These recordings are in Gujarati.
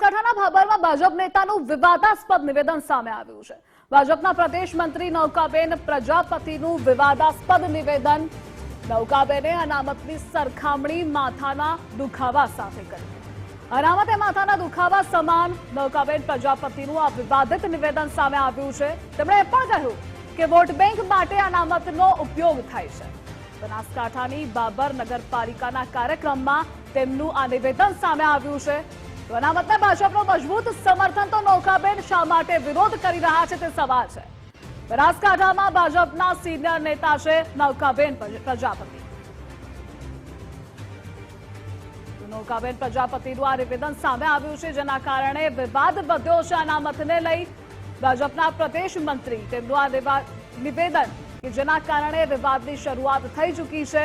ભાભરમાં ભાજપ નેતાનું વિવાદાસ્પદ નિવેદન સામે આવ્યું છે. ભાજપના પ્રદેશ મંત્રી નૌકાબેન પ્રજાપતિનું વિવાદાસ્પદ નિવેદન. નૌકાબેને અનામતની સરખામણી માથાના દુખાવા સાથે કરી. અનામતે માથાના દુખાવા સમાન નૌકાબેન પ્રજાપતિનું આ વિવાદિત નિવેદન સામે આવ્યું છે. તેમણે એ પણ કહ્યું કે વોટ બેંક માટે અનામતનો ઉપયોગ થાય છે. બનાસકાંઠાની બાબર નગરપાલિકાના કાર્યક્રમમાં તેમનું આ નિવેદન સામે આવ્યું છે. તો અનામતને ભાજપનું મજબૂત સમર્થન તો નૌકાબેન શા માટે વિરોધ કરી રહ્યા છે તે સવાલ છે. બનાસકાંઠામાં ભાજપના સિનિયર નેતા છે નૌકાબેન પ્રજાપતિ. નૌકાબેન પ્રજાપતિનું આ નિવેદન સામે આવ્યું છે, જેના કારણે વિવાદ વધ્યો છે અનામતને લઈ. ભાજપના પ્રદેશ મંત્રી તેમનું આ નિવેદન કે જેના કારણે વિવાદની શરૂઆત થઈ ચૂકી છે.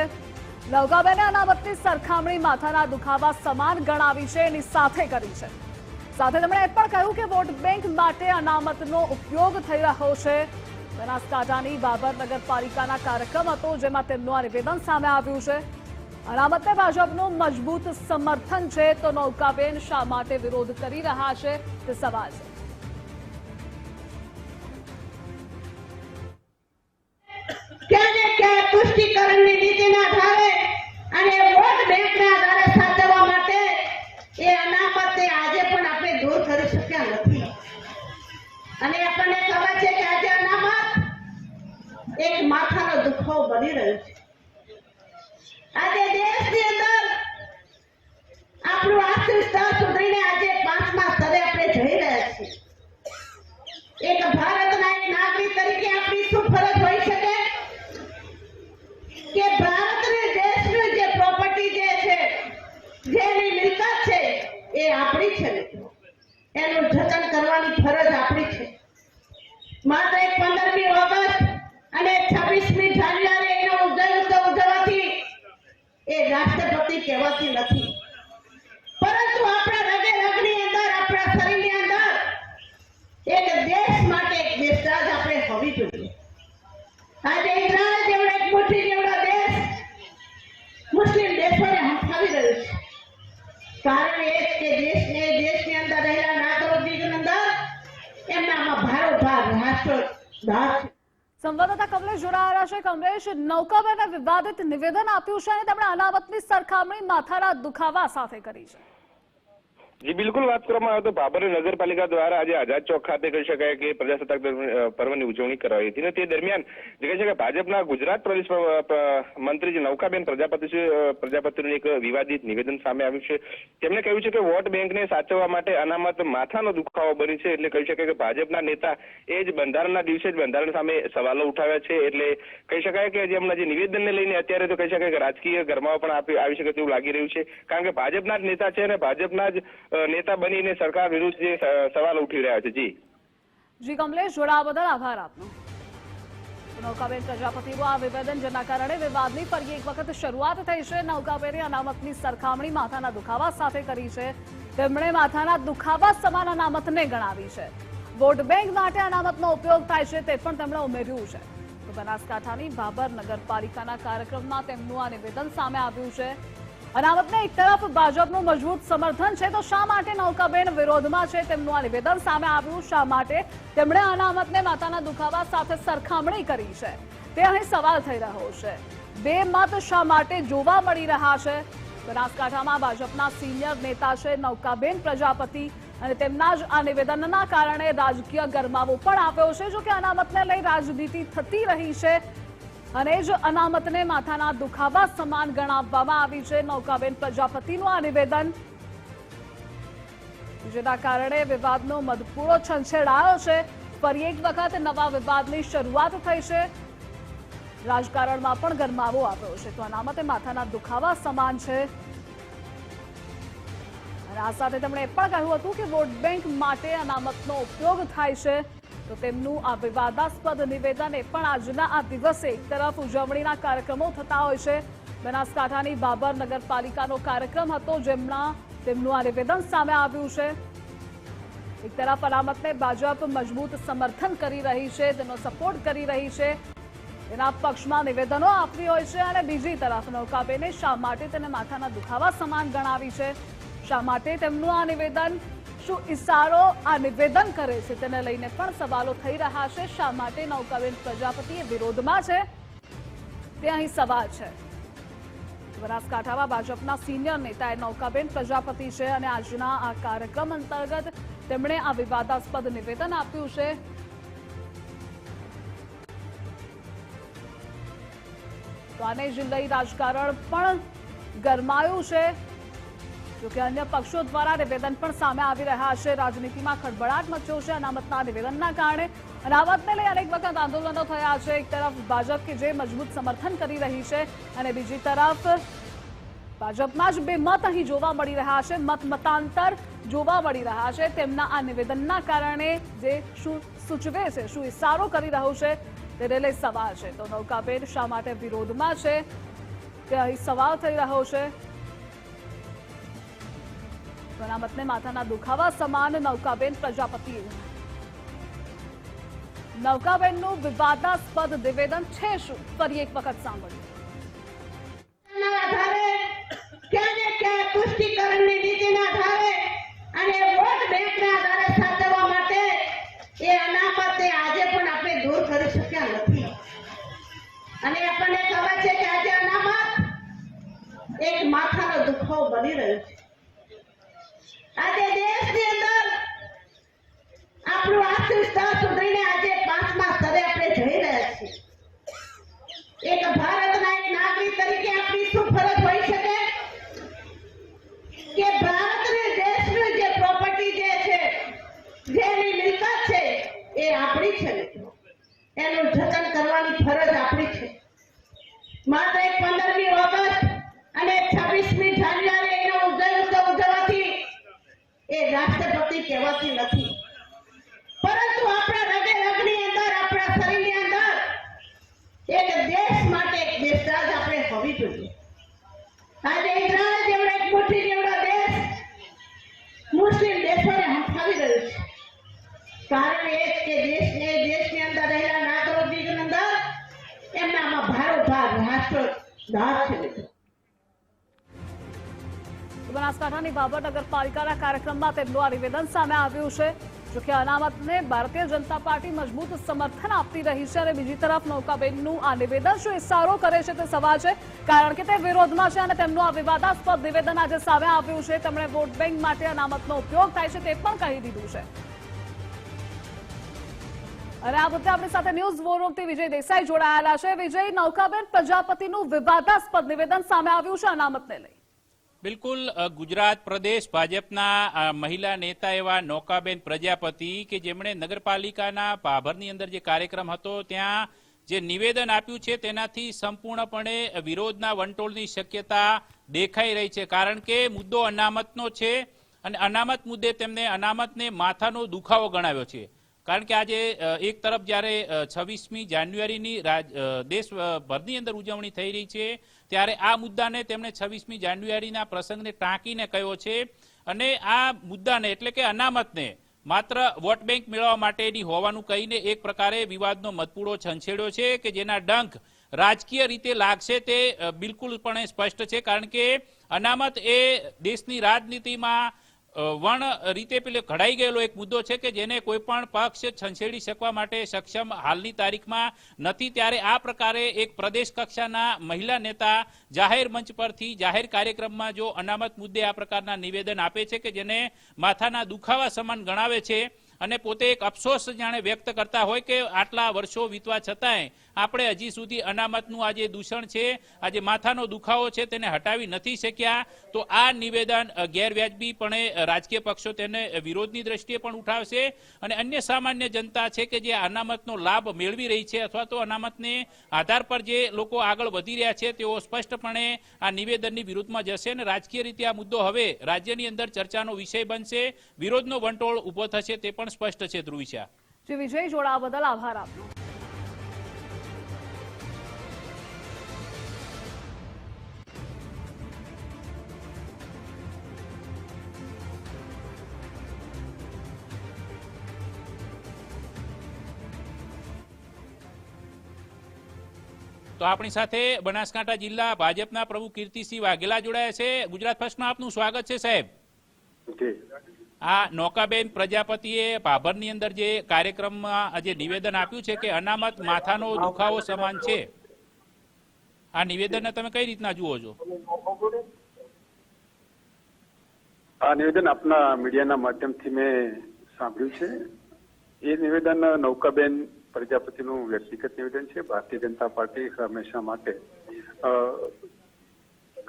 નૌકાબેને અનામતની સરખામણી માથાના દુખાવા સમાન ગણાવી છે એની સાથે કરી છે. સાથે તેમણે એ પણ કહ્યું કે વોટ બેંક માટે અનામતનો ઉપયોગ થઈ રહ્યો છે. બનાસકાંઠાની બાબર નગરપાલિકાના કાર્યક્રમ હતો જેમાં તેમનું આ નિવેદન સામે આવ્યું છે. અનામતને ભાજપનું મજબૂત સમર્થન છે તો નૌકાબેન શા માટે વિરોધ કરી રહ્યા છે તે સવાલ છે. નથી પરંતુ આપણા રગે રગની અંદર, આપણા શરીરની અંદર, એક દેશ માટે એક દેશરાજ આપણે હોવી જોઈએ આજે ઇઝરાયલ જેવડો એક મુઠ્ઠી, જેવડો દેશ મુસ્લિમ દેશોને હંફાવી રહ્યો છે કારણ એ કે દેશને, દેશની અંદર રહેલા નાગરિકોની અંદર એમનામાં ભારોભાર, રાષ્ટ્ર છે. સંવાદદાતા કમલેશ જોડાયા છે. કમલેશ નૌકાબેને વિવાદિત નિવેદન આપ્યું છે અને તેમણે અનામતની સરખામણી માથાના દુખાવા સાથે કરી છે. જી, બિલકુલ વાત કરવામાં આવે તો ભાભર નગરપાલિકા દ્વારા આજે આઝાદ ચોક ખાતે કહી શકાય કે પ્રજાસત્તાક પર્વની ઉજવણી કરાઈ હતી અને તે દરમિયાન જે કહી શકાય ભાજપના ગુજરાત પ્રદેશ પ્ર- પ્ર- મંત્રી જે નૌકાબેન પ્રજાપતિ પ્રજાપતિનું એક વિવાદિત નિવેદન સામે આવ્યું છે. તેમણે કહ્યું છે કે વોટ બેંકને સાચવવા માટે અનામત માથાનો દુખાવો બની છે એટલે કહી શકાય કે ભાજપના નેતા એ જ બંધારણના દિવસે જ બંધારણ સામે સવાલો ઉઠાવ્યા છે એટલે કહી શકાય કે જે હમણાં જે નિવેદનને લઈને અત્યારે તો કહી શકાય કે રાજકીય ગરમાવો પણ આવી શકે તેવું લાગી રહ્યું છે. કારણ કે ભાજપના જ નેતા છે અને ભાજપના જ નેતા બનીને સરકાર વિરુદ્ધ જે સવાલ ઉઠી રહ્યા છે. જી. જી, કમલેશ જોડાવા બદલ આભાર આપનો. નૌકાબેન પ્રજાપતિનું આ નિવેદન જેના કારણે વિવાદની ફરી એક વખત શરૂઆત થઈ છે. નૌકાબેને અનામતની સરખામણી માથાના દુખાવા સાથે કરી છે. તેમણે માથાના દુખાવા સમાન અનામતને ગણાવી છે. વોટ બેંક માટે અનામતનો ઉપયોગ થાય છે તે પણ તેમણે ઉમેર્યું છે. બનાસકાંઠાની બાબર નગરપાલિકાના કાર્યક્રમમાં તેમનું આ નિવેદન સામે આવ્યું છે. અનામતને એક તરફ ભાજપનું મજબૂત સમર્થન છે, તો શા માટે નૌકાબેન વિરોધમાં છે તેમનું આ નિવેદન? સામે આવ્યું, શા માટે? તેમણે અનામતને માતાના દુખાવા સાથે સરખામણી કરી છે. તે અહીં સવાલ થઈ રહ્યો છે. બે મત શા માટે જોવા મળી રહ્યા છે? બનાસકાંઠામાં ભાજપના સિનિયર નેતા છે, નૌકાબેન પ્રજાપતિ, અને તેમના જ આ નિવેદનના કારણે રાજકીય ગરમાવો પણ આવ્યો છે જો કે અનામતને લઈ રાજનીતિ થતી રહી છે. અને જ અનામતને માથાના દુખાવા સમાન ગણાવવામાં આવી છે. નૌકાબેન પ્રજાપતિનું આ નિવેદન. જેના કારણે વિવાદનો મધપૂરો છંછેડાયો છે. ફરી એક વખત નવા વિવાદની શરૂઆત થઈ છે. રાજકારણમાં પણ ગરમાવો આવ્યો છે. તો અનામતે માથાના દુખાવા સમાન છે. અને આ સાથે તેમણે એ પણ કહ્યું હતું કે વોટ બેંક માટે અનામતનો ઉપયોગ થાય છે. તો તેમનું આ વિવાદાસ્પદ નિવેદન પણ આજના આ દિવસે એક તરફ ઉજવણીના કાર્યક્રમો થતા હોય છે. બનાસકાંઠાની બાબર નગરપાલિકાનો કાર્યક્રમ હતો જેમના તેમનું આ નિવેદન સામે આવ્યું છે. એક તરફ અનામતને ભાજપ મજબૂત સમર્થન કરી રહી છે, તેનો સપોર્ટ કરી રહી છે. એના પક્ષમાં નિવેદનો આપવી હોય છે અને બીજી તરફ નૌકાબેને શા માટે તેને માથાના દુખાવા સમાન ગણાવી છે? શા માટે તેમનું આ નિવેદન શું ઇશારો આ નિવેદન કરે છે તેને લઈને પણ સવાલો થઈ રહ્યા છે. શા માટે નૌકાબેન પ્રજાપતિ વિરોધમાં છે? તે અહીં સવાલ છે. બનાસકાંઠામાં ભાજપના સિનિયર નેતા નૌકાબેન પ્રજાપતિ છે અને આજના આ કાર્યક્રમ અંતર્ગત તેમણે આ વિવાદાસ્પદ નિવેદન આપ્યું છે. તો આને જ લઈ રાજકારણ પણ ગરમાયું છે. જોકે અન્ય પક્ષો દ્વારા નિવેદન પણ સામે આવી રહ્યા છે. રાજનીતિમાં ખળભળાટ મચ્યો છે અનામતના નિવેદનના કારણે. અનામતને લઈ અનેક વખત આંદોલનો થયા છે. એક તરફ ભાજપ કે જે મજબૂત સમર્થન કરી રહી છે અને બીજી તરફ ભાજપમાં જ બે મત અહીં જોવા મળી રહ્યા છે. મત મતાંતર જોવા મળી રહ્યા છે. તેમના આ નિવેદનના કારણે જે શું સૂચવે છે, શું ઇશારો કરી રહ્યો છે તેને લઈ સવાલ છે. તો નૌકાબેન શા માટે વિરોધમાં છે? તે અહીં સવાલ થઈ રહ્યો છે. અનામતને માથાના દુખાવા સમાન નૌકાબેન પ્રજાપતિએ નૌકાબેનનું વિવાદાસ્પદ નિવેદન છે શું? ફરી એક વખત સાંભળ્યું બનાસકાંઠાની બાબર નગરપાલિકાના કાર્યક્રમમાં તેમનું આ નિવેદન સામે આવ્યું છે. જોકે અનામતને ભારતીય જનતા પાર્ટી મજબૂત સમર્થન આપતી રહી છે અને બીજી તરફ નૌકાબેનનું આ નિવેદન શું ઇશારો કરે છે તે સવાલ છે. કારણ કે તે વિરોધમાં છે અને તેમનું આ વિવાદાસ્પદ નિવેદન આજે સામે આવ્યું છે. તેમણે વોટ બેંક માટે અનામતનો ઉપયોગ થાય છે તે પણ કહી દીધું છે. અને આ મુદ્દે આપણી સાથે ન્યૂઝ વોરૂમથી વિજય દેસાઈ જોડાયેલા છે. વિજય, નૌકાબેન પ્રજાપતિનું વિવાદાસ્પદ નિવેદન સામે આવ્યું છે અનામતને લઈ. બિલકુલ ગુજરાત પ્રદેશ ભાજપના મહિલા નેતા એવા નૌકાબેન પ્રજાપતિ કે જેમણે નગરપાલિકાના ભાભરની અંદર જે કાર્યક્રમ હતો, ત્યાં જે નિવેદન આપ્યું છે તેનાથી સંપૂર્ણપણે વિરોધના વંટોળની શક્યતા દેખાઈ રહી છે. કારણ કે મુદ્દો અનામતનો છે અને અનામત મુદ્દે તેમને અનામતને માથાનો દુખાવો ગણાવ્યો છે. કારણ કે આજે એક તરફ જ્યારે છવ્વીસમી જાન્યુઆરીની દેશભરની અંદર ઉજવણી થઈ રહી છે, ત્યારે આ મુદ્દાને તેમણે છવ્વીસમી જાન્યુઆરીના પ્રસંગને ટાંકીને કહ્યો છે. અને આ મુદ્દાને, એટલે કે અનામતને, માત્ર વોટ બેંક મેળવવા માટેની હોવાનું કહીને એક પ્રકારે વિવાદનો મતપૂડો છંછેડ્યો છે કે જેના ડંખ રાજકીય રીતે લાગશે તે બિલકુલપણે સ્પષ્ટ છે. કારણ કે અનામત એ દેશની રાજનીતિમાં વણ રીતે પેલો ઘડાઈ ગયેલો એક મુદ્દો છે કે જેને કોઈ પણ પક્ષ છંછેડી શકવા માટે સક્ષમ હાલની તારીખમાં નથી. ત્યારે આ પ્રકારે એક પ્રદેશ કક્ષાના મહિલા નેતા જાહેર મંચ પરથી જાહેર કાર્યક્રમમાં જો અનામત મુદ્દે આ પ્રકારના નિવેદન આપે છે કે જેને માથાના દુખાવા સમાન ગણાવે છે અને પોતે એક અફસોસ જાણે વ્યક્ત કરતા હોય કે આટલા વર્ષો વીતવા છતાંય આપણે હજી સુધી અનામતનું આ જે દૂષણ છે, આ જે માથાનો દુખાવો છે, તેને હટાવી નથી શક્યા, તો આ નિવેદન ગેરવ્યાજબીપણે રાજકીય પક્ષો તેને વિરોધની દ્રષ્ટિએ પણ ઉઠાવશે. અને અન્ય સામાન્ય જનતા છે કે જે અનામતનો લાભ મેળવી રહી છે અથવા તો અનામતને આધાર પર જે લોકો આગળ વધી રહ્યા છે, તેઓ સ્પષ્ટપણે આ નિવેદનની વિરુદ્ધમાં જશે અને રાજકીય રીતે આ મુદ્દો હવે રાજ્યની અંદર ચર્ચાનો વિષય બનશે. વિરોધનો વંટોળ ઊભો થશે તે પણ સ્પષ્ટ છે ધ્રુવિશા. શ્રી વિજય જોડાવા બદલ આભાર આપનો. તો આપણી સાથે બનાસકાંઠા જિલ્લા ભાજપના પ્રમુખ કીર્તિસિંહ વાઘેલા જોડાયા છે. ગુજરાત ફર્સ્ટમાં આપનું સ્વાગત છે સાહેબ. આ નૌકાબેન પ્રજાપતિએ ભાભરની અંદર જે કાર્યક્રમમાં જે નિવેદન આપ્યું છે કે અનામત માથાનો દુખાવો સમાન છે. આ નિવેદનને તમે કઈ રીતના જુઓ છો? આ નિવેદન આપના મીડિયાના માધ્યમથી મેં સાંભળ્યું છે. એ નિવેદન નૌકાબેન પ્રજાપતિનું વ્યક્તિગત નિવેદન છે. ભારતીય જનતા પાર્ટી હંમેશા માટે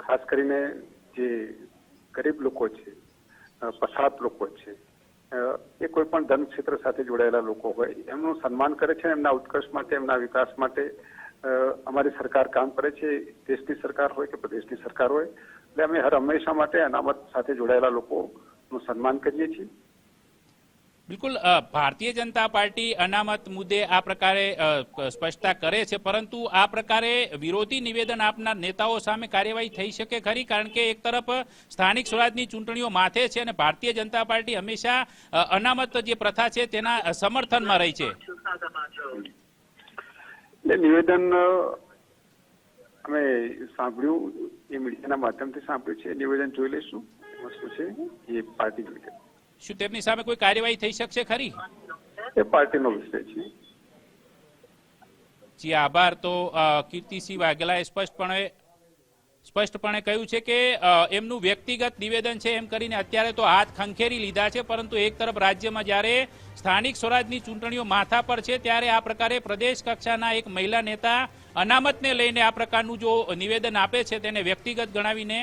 ખાસ કરીને જે ગરીબ લોકો છે પછાત લોકો છે એ કોઈ પણ ધન ક્ષેત્ર સાથે જોડાયેલા લોકો હોય, એમનું સન્માન કરે છે એમના ઉત્કર્ષ માટે, એમના વિકાસ માટે અમારી સરકાર કામ કરે છે. દેશની સરકાર હોય કે પ્રદેશની સરકાર હોય, એટલે અમે હર હંમેશા માટે અનામત સાથે જોડાયેલા લોકોનું સન્માન કરીએ છીએ. બિલકુલ ભારતીય જનતા પાર્ટી અનામત મુદ્દે આ પ્રકારે સ્પષ્ટતા કરે છે, પરંતુ આ પ્રકારે વિરોધી નિવેદન આપનાર નેતાઓ સામે કાર્યવાહી થઈ શકે ખરી? કારણ કે એક તરફ સ્થાનિક સ્વરાજની ચૂંટણીઓ માથે છે અને ભારતીય જનતા પાર્ટી હંમેશા અનામત જે પ્રથા છે તેના સમર્થનમાં રહી છે. નિવેદન અમે સાંભળ્યું, એ મીડિયાના માધ્યમથી સાંભળ્યું છે. નિવેદન જોઈ લઈશું. શું છે? એ પાર્ટી લે શું તેમની સામે કોઈ કાર્યવાહી થઈ શકશે ખરી? એ પાર્ટીનો વિષય છે. જી આભાર. તો કીર્તિસિંહ વાઘેલાએ સ્પષ્ટપણે સ્પષ્ટપણે કહ્યું છે કે એમનું વ્યક્તિગત નિવેદન છે એમ કરીને અત્યારે તો હાથ ખંખેરી લીધા છે પરંતુ એક તરફ રાજ્યમાં જ્યારે સ્થાનિક સ્વરાજની ચૂંટણીઓ માથા પર છે ત્યારે આ પ્રકારે પ્રદેશ કક્ષાના એક મહિલા નેતા અનામતને લઈને આ પ્રકારનું જો નિવેદન આપે છે તેને વ્યક્તિગત ગણાવીને